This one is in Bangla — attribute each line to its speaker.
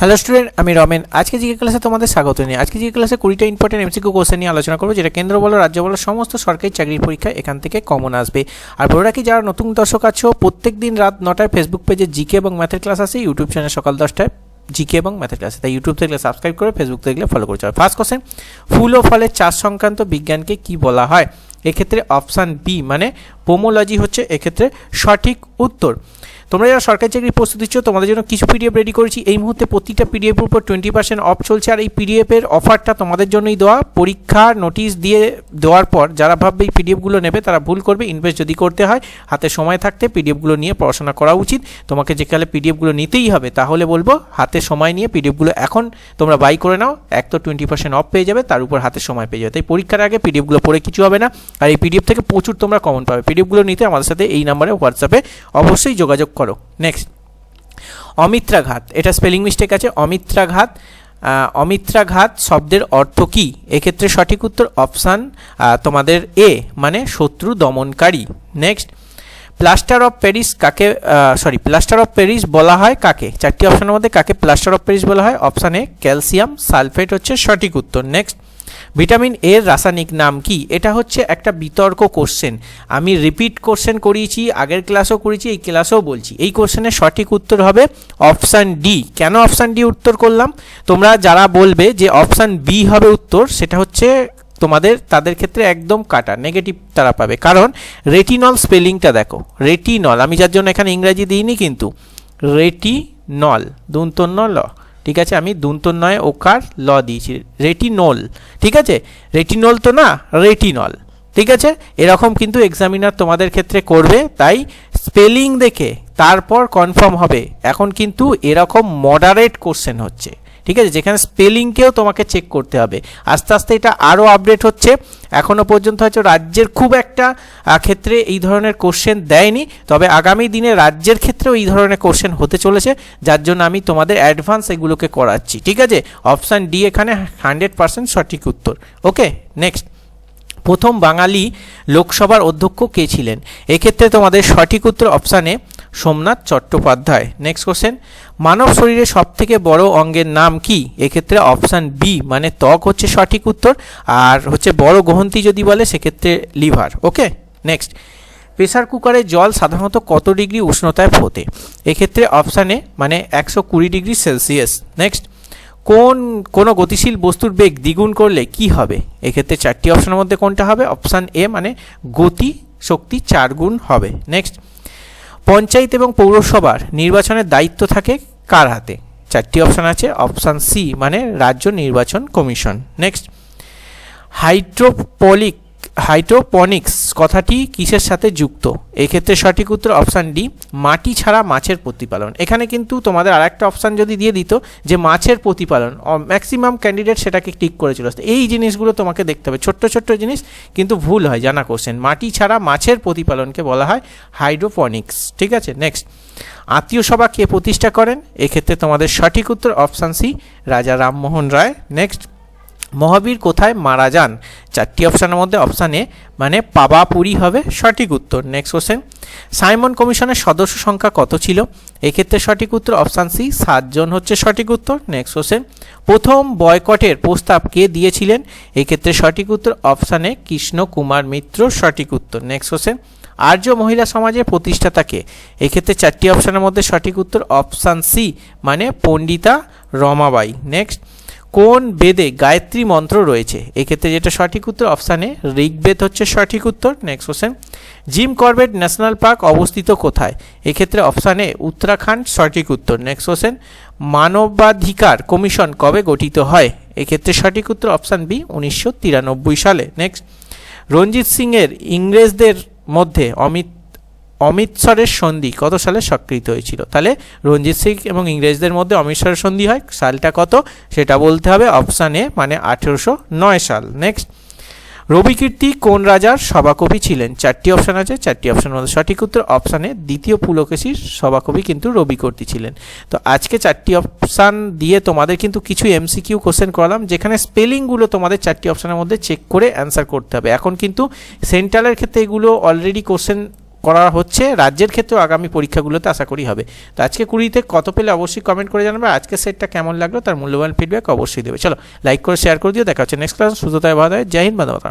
Speaker 1: হ্যালো স্টুডেন্ট আমি রমেন। আজকে জিকে ক্লাসে তোমাদের স্বাগত নিয়ে আজকে জিকে ক্লাসে কুড়িটা ইম্পর্টেন্ট এমসিকিউ কোশ্চেন নিয়ে আলোচনা করব, যেটা কেন্দ্র, বলো, রাজ্য, বলো, সমস্ত সরকারি চাকরির পরীক্ষা এখান থেকে কমন আসবে। আর বলে রাখি, যারা নতুন দর্শক আছো প্রত্যেক দিন রাত নটায় ফেসবুক পেজে জিকে এবং ম্যাথের ক্লাস আছে ইউটিউব চ্যানেল সকাল দশটায় জিকে এবং ম্যাথের ক্লাসে তাই ইউটিউব থেকে সাবস্ক্রাইব করে ফেসবুক থেকে ফলো করে চলো। ফার্স্ট কোশ্চেন ফুল ও ফলের চাষ সংক্রান্ত বিজ্ঞানকে কি বলা হয়? এক্ষেত্রে অপশান বি মানে পোমোলজি হচ্ছে এক্ষেত্রে সঠিক উত্তর। তোমরা যারা সরকারি চাকরির প্রস্তুতি দিচ্ছ তোমাদের জন্য কিছু পিডিএফ রেডি করেছি। এই মুহূর্তে প্রতিটা পিডিএফের উপর টোয়েন্টি পার্সেন্ট অফ চলছে আর এই পিডিএফের অফারটা তোমাদের জন্যই দেওয়া। পরীক্ষার নোটিশ দিয়ে দেওয়ার পর যারা ভাববে এই পিডিএফগুলো নেবে, তারা ভুল করবে। ইনভেস্ট যদি করতে হয়, হাতে সময় থাকতে পিডিএফগুলো নিয়ে পড়াশোনা করা উচিত। তোমাকে যেকালে পিডিএফগুলো নিতেই হবে, তাহলে বলব হাতে সময় নিয়ে পিডিএফগুলো এখন তোমরা বাই করে নাও। এক তো টোয়েন্টি পার্সেন্ট অফ পেয়ে যাবে, তার উপর হাতে সময় পেয়ে যাবে। তাই পরীক্ষার আগে পিডিএফগুলো পড়ে কিছু হবে না। আর এই পিডিএফ থেকে প্রচুর তোমরা কমন পাবে। পিডিএফগুলো নিতে আমাদের সাথে এই নাম্বারে হোয়াটসঅ্যাপে অবশ্যই যোগাযোগ করো। নেক্সট অমিত্রাঘাত। এটা স্পেলিং মিস্টেক আছে। অমিত্রাঘাত অমিত্রাঘাত শব্দের অর্থ কী? এক্ষেত্রে সঠিক উত্তর অপশান তোমাদের এ মানে শত্রু দমনকারী। নেক্সট প্লাস্টার অফ প্যারিস কাকে সরি প্লাস্টার অফ প্যারিস বলা হয় কাকে? চারটি অপশনের মধ্যে কাকে প্লাস্টার অফ প্যারিস বলা হয়? অপশান ক্যালসিয়াম সালফেট হচ্ছে সঠিক উত্তর। নেক্সট ভিটামিন এর রাসায়নিক নাম কি? এটা হচ্ছে একটা বিতর্ক কোশ্চেন আমি রিপিট কোশ্চেন করিয়েছি, আগের ক্লাসও করেছি এই ক্লাসেও বলছি। এই কোশ্চেনের সঠিক উত্তর হবে অপশান ডি কেন অপশান ডি উত্তর করলাম? তোমরা যারা বলবে যে অপশান বি হবে উত্তর, সেটা হচ্ছে তোমাদের, তাদের ক্ষেত্রে একদম কাটা নেগেটিভ তারা পাবে। কারণ রেটিনল স্পেলিংটা দেখো রেটিনল আমি যার জন্য এখানে ইংরাজি দিইনি কিন্তু রেটিনল দুন্তন্য ল। ঠিক আছে, আমি নয় ওকার ল দিয়েছি। রেটিনল ঠিক আছে? রেটিনল তো না রেটিনল ঠিক আছে? এরকম কিন্তু এক্সামিনার তোমাদের ক্ষেত্রে করবে, তাই স্পেলিং দেখে তারপর কনফার্ম হবে। এখন কিন্তু এরকম মডারেট কোশ্চেন হচ্ছে। ঠিক আছে? যেখানে স্পেলিংকেও তোমাকে চেক করতে হবে। আস্তে আস্তে এটা আরও আপডেট হচ্ছে। এখনও পর্যন্ত হয়তো রাজ্যের খুব একটা ক্ষেত্রে এই ধরনের কোশ্চেন দেয়নি। তবে আগামী দিনে রাজ্যের ক্ষেত্রেও এই ধরনের কোশ্চেন হতে চলেছে। যার জন্য আমি তোমাদের অ্যাডভান্স এগুলোকে করাচ্ছি। ঠিক আছে? অপশান ডি এখানে হান্ড্রেড পার্সেন্ট সঠিক উত্তর। ওকে নেক্সট প্রথম বাঙালি লোকসভার অধ্যক্ষ কে ছিলেন? এক্ষেত্রে তোমাদের সঠিক উত্তর অপশানে সোমনাথ চট্টোপাধ্যায়। নেক্সট কোশ্চেন মানব শরীরে সবথেকে বড় অঙ্গের নাম কি? এক্ষেত্রে অপশান বি মানে ত্বক হচ্ছে সঠিক উত্তর, আর হচ্ছে বড় গ্রহন্তি যদি বলে সেক্ষেত্রে লিভার ওকে নেক্সট প্রেসার কুকারে জল সাধারণত কত ডিগ্রি উষ্ণতায় ফোটে? এক্ষেত্রে অপশানে মানে একশো কুড়ি ডিগ্রি সেলসিয়াস। নেক্সট কোন, কোনো গতিশীল বস্তুর বেগ দ্বিগুণ করলে কি হবে? এক্ষেত্রে চারটি অপশনের মধ্যে কোনটা হবে? অপশান এ মানে গতি শক্তি চার গুণ হবে। নেক্সট পঞ্চায়েত এবং পৌরসভার নির্বাচনের দায়িত্ব থাকে কার হাতে? চারটি অপশান আছে, অপশান সি মানে রাজ্য নির্বাচন কমিশন। নেক্সট। হাইড্রোপলিক হাইড্রোপনিক্স কথাটি কিসের সাথে যুক্ত? এক্ষেত্রে সঠিক উত্তর অপশান ডি, মাটি ছাড়া মাছের প্রতিপালন। এখানে কিন্তু তোমাদের আর একটা অপশান যদি দিয়ে দিত যে মাছের প্রতিপালন ম্যাক্সিমাম ক্যান্ডিডেট সেটাকে টিক করেছিল। এই জিনিসগুলো তোমাকে দেখতে হবে। ছোট্ট ছোট্ট জিনিস কিন্তু ভুল হয়, জানা কোশ্চেন মাটি ছাড়া মাছের প্রতিপালনকে বলা হয় হাইড্রোপনিক্স। ঠিক আছে? নেক্সট আত্মীয় সভা কে প্রতিষ্ঠা করেন? এক্ষেত্রে তোমাদের সঠিক উত্তর অপশান সি, রাজা রামমোহন রায়। নেক্সট মহাবীর কোথায়? মারা যান। চারটি অপশানের মধ্যে অপশান এ মানে পাবাপুরি হবে সঠিক উত্তর। নেক্সট কোশ্চেন সাইমন কমিশনের সদস্য সংখ্যা কত ছিল? এক্ষেত্রে সঠিক উত্তর অপশান সি সাতজন হচ্ছে সঠিক উত্তর। নেক্সট কোশ্চেন প্রথম বয়কটের প্রস্তাব কে দিয়েছিলেন? এক্ষেত্রে সঠিক উত্তর অপশান কৃষ্ণ কুমার মিত্র, সঠিক উত্তর। নেক্সট কোশ্চেন আর্য মহিলা সমাজের প্রতিষ্ঠাতাকে এক্ষেত্রে চারটি অপশানের মধ্যে সঠিক উত্তর অপশান সি মানে পণ্ডিতা রমাবাই। নেক্সট কোন বেদে গায়ত্রী মন্ত্র রয়েছে? এক্ষেত্রে যেটা সঠিক উত্তর অপশানে ঋগ্বেদ হচ্ছে সঠিক উত্তর। Next question Jim Corbett national park অবস্থিত কোথায়? এক্ষেত্রে অপশানে উত্তরাখণ্ড সঠিক উত্তর। নেক্সট কোশ্চেন মানবাধিকার কমিশন কবে গঠিত হয়? এক্ষেত্রে সঠিক উত্তর অপশান বি উনিশশো তিরানব্বই সালে। নেক্সট রঞ্জিত সিংয়ের ইংরেজদের মধ্যে অমিত অমৃতসরের সন্ধি কত সালে স্বীকৃত হয়েছিল? তাহলে রঞ্জিত সিং এবং ইংরেজদের মধ্যে অমৃতসরের সন্ধি হয়। সালটা কত? সেটা বলতে হবে অপশান এ মানে আঠেরোশো নয় সাল। নেক্সট রবিকীর্তি কোন রাজার সভাকবি ছিলেন? চারটি অপশান আছে, চারটি অপশানের মধ্যে সঠিক উত্তর অপশানে দ্বিতীয় পুলকেশীর সভাকবি কিন্তু রবিকীর্তি ছিলেন। তো আজকে চারটি অপশান দিয়ে তোমাদের কিন্তু কিছু এমসিকিউ কোশ্চেন করালাম, যেখানে স্পেলিংগুলো তোমাদের চারটি অপশানের মধ্যে চেক করে অ্যান্সার করতে হবে। এখন কিন্তু সেন্ট্রালের ক্ষেত্রে এগুলো অলরেডি কোশ্চেন করা হচ্ছে, রাজ্যের ক্ষেত্রেও আগামী পরীক্ষাগুলোতে আশা করি হবে। তো আজকে কুড়িতে কত পেলে অবশ্যই কমেন্ট করে জানাবে আজকে সেটটা কেমন লাগল তার মূল্যবান ফিডব্যাক অবশ্যই দেবে। চলো লাইক করে শেয়ার করে দিও, দেখা হচ্ছে নেক্সট ক্লাস সুযোগ ভালো জয় হিন্দ বান্ধবতা